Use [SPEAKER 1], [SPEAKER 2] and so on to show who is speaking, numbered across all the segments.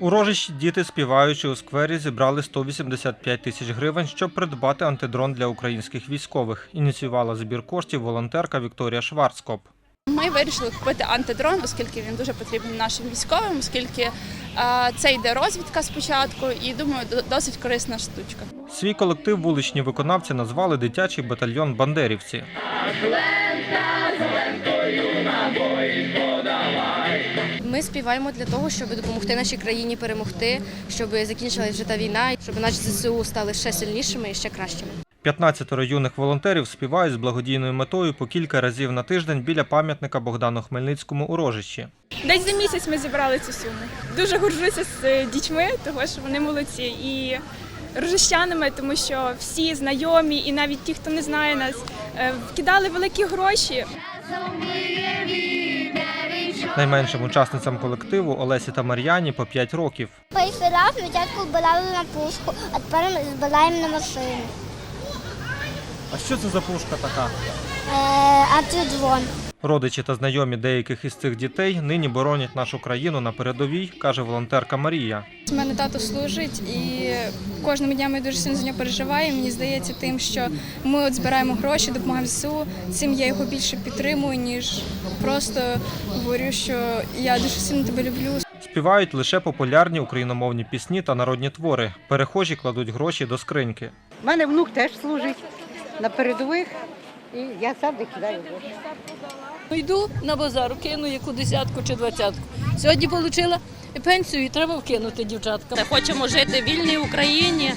[SPEAKER 1] У рожищі діти, співаючи у сквері, зібрали 185 тисяч гривень, щоб придбати антидрон для українських військових. Ініціювала збір коштів волонтерка Вікторія Шварцкоп.
[SPEAKER 2] Ми вирішили купити антидрон, оскільки він дуже потрібен нашим військовим, оскільки е, це йде розвідка спочатку, і думаю, досить корисна штучка.
[SPEAKER 1] Свій колектив вуличні виконавці назвали дитячий батальйон Бандерівці.
[SPEAKER 3] Ми співаємо для того, щоб допомогти нашій країні перемогти, щоб закінчилась вже та війна, щоб наші ЗСУ стали ще сильнішими і ще кращими.
[SPEAKER 1] 15 юних волонтерів співають з благодійною метою по кілька разів на тиждень біля пам'ятника Богдану Хмельницькому у рожищі.
[SPEAKER 4] Десь за місяць ми зібрали цю суму. Дуже горжуся з е, дітьми, тому що вони молодці. І рожищанами, тому що всі знайомі, і навіть ті, хто не знає нас, е, вкидали великі гроші.
[SPEAKER 1] Найменшим учасницям колективу Олесі та Мар'яні по 5 років.
[SPEAKER 5] Перший раз спочатку збирали на пушку, а тепер ми збираємо на машину.
[SPEAKER 1] А що це за пушка така?
[SPEAKER 5] Е, антидрон.
[SPEAKER 1] Родичі та знайомі деяких із цих дітей нині боронять нашу країну на передовій, каже волонтерка Марія.
[SPEAKER 4] У мене тато служить, і кожному дня ми дуже сильно за нього переживаємо. Мені здається, тим, що ми от збираємо гроші, допомагаємо ЗСУ, цим я його більше підтримую, ніж просто говорю, що я дуже сильно тебе люблю.
[SPEAKER 1] Співають лише популярні україномовні пісні та народні твори. Перехожі кладуть гроші до скриньки.
[SPEAKER 6] У мене внук теж служить на передових, і я завжди кидаю гроші.
[SPEAKER 7] Ну, Йду на базар, кину яку десятку чи двадцятку. Сьогодні отримала пенсію і треба вкинути дівчатка.
[SPEAKER 8] Хочемо жити в вільній Україні,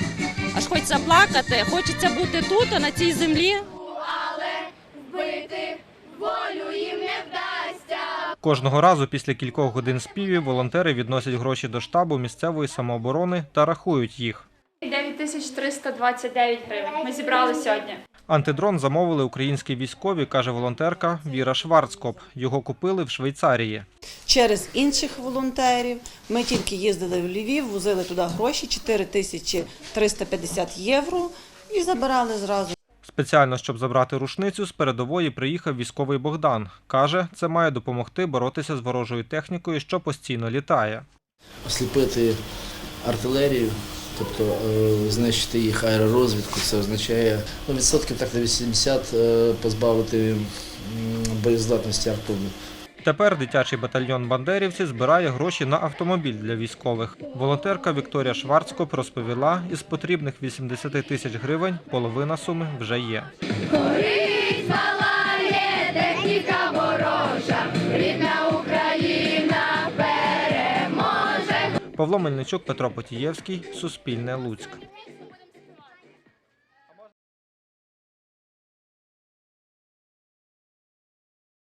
[SPEAKER 8] аж хоч заплакати, хочеться бути тут, а на цій землі.
[SPEAKER 1] Але вбити волю їм да Кожного разу після кількох годин співів волонтери відносять гроші до штабу місцевої самооборони та рахують їх.
[SPEAKER 2] 9329 гривень. Ми зібрали сьогодні.
[SPEAKER 1] Антидрон замовили українські військові, каже волонтерка Віра Шварцкоп. Його купили в Швейцарії.
[SPEAKER 9] через інших волонтерів. Ми тільки їздили в Львів, возили туди гроші 4 тисячі 350 євро і забирали зразу.
[SPEAKER 1] Спеціально, щоб забрати рушницю, з передової приїхав військовий Богдан. Каже, це має допомогти боротися з ворожою технікою, що постійно літає.
[SPEAKER 10] осліпити артилерію, тобто е, знищити їх аеророзвідку. Це означає ну, відсотків так на 80 е, позбавити м, боєздатності артилерії.
[SPEAKER 1] Тепер дитячий батальйон бандерівці збирає гроші на автомобіль для військових. Волонтерка Вікторія Шварцкоп розповіла, із потрібних 80 тисяч гривень половина суми вже є. Павло Мельничук, Петро Потієвський, Суспільне Луцьк.